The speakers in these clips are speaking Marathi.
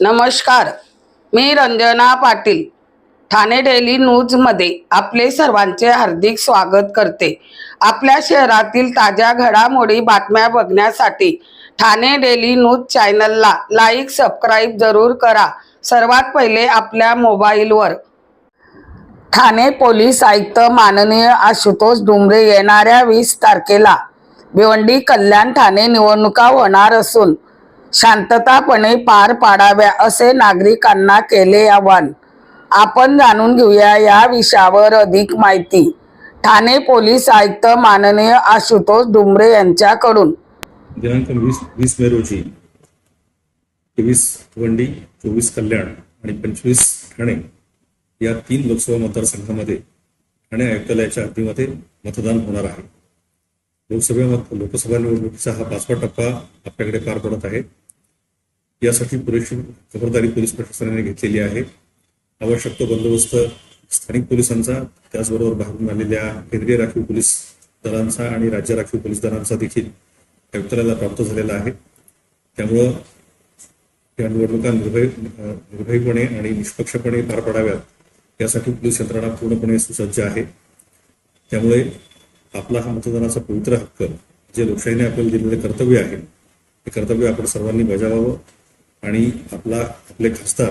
नमस्कार. मी रंजना पाटील. ठाणे डेली न्यूजमध्ये आपले सर्वांचे हार्दिक स्वागत करते. आपल्या शहरातील ताज्या घडामोडी बातम्या बघण्यासाठी ठाणे डेली न्यूज चॅनलला लाईक सबस्क्राईब जरूर करा. सर्वात पहिले आपल्या मोबाईलवर. ठाणे पोलीस आयुक्त माननीय आशुतोष डुमरे येणाऱ्या वीस तारखेला भिवंडी कल्याण ठाणे निवडणुका होणार असून शांततापणे पार पाडाव्या असे नागरिकांना केले आवाहन. आपण जाणून घेऊया या विषयावर अधिक माहिती. ठाणे पोलीस आयुक्त माननीय आशुतोष डुमरे यांच्याकडून. दिनांक वीस वीस मे रोजी तेवीस वंडी चोवीस कल्याण आणि पंचवीस ठाणे या तीन लोकसभा मतदारसंघामध्ये ठाणे आयुक्तालयाच्या हद्दीमध्ये मतदान होणार आहे. लोकसभा लोकसभा निवडणुकीचा हा पाचवा टप्पा आपल्याकडे पार पडत आहे. यासाठी पुरेशी खबरदारी पोलीस प्रशासनाने घेतलेली आहे. आवश्यक तो बंदोबस्त स्थानिक पोलिसांचा त्याचबरोबर बाहेरून आलेल्या केंद्रीय राखीव पोलीस दलांचा आणि राज्य राखीव पोलीस दलांचा देखील आयुक्तालयाला प्राप्त झालेला आहे. त्यामुळं या निवडणुका निर्भय निर्भयपणे आणि निष्पक्षपणे पार पडाव्यात. यासाठी पोलीस यंत्रणा पूर्णपणे सुसज्ज आहे. त्यामुळे आपला हा मतदानाचा पवित्र हक्क जे लोकशाहीने आपल्याला दिलेले कर्तव्य आहे ते कर्तव्य आपण सर्वांनी बजावावं आणि आपला आपले खासदार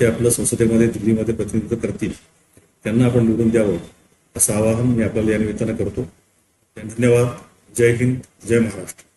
जे आपलं संसदेमध्ये दिल्लीमध्ये प्रतिनिधित्व करतील त्यांना आपण निवडून द्यावं असं आवाहन मी आपल्याला या निमित्तानं करतो. धन्यवाद. जय हिंद. जय महाराष्ट्र.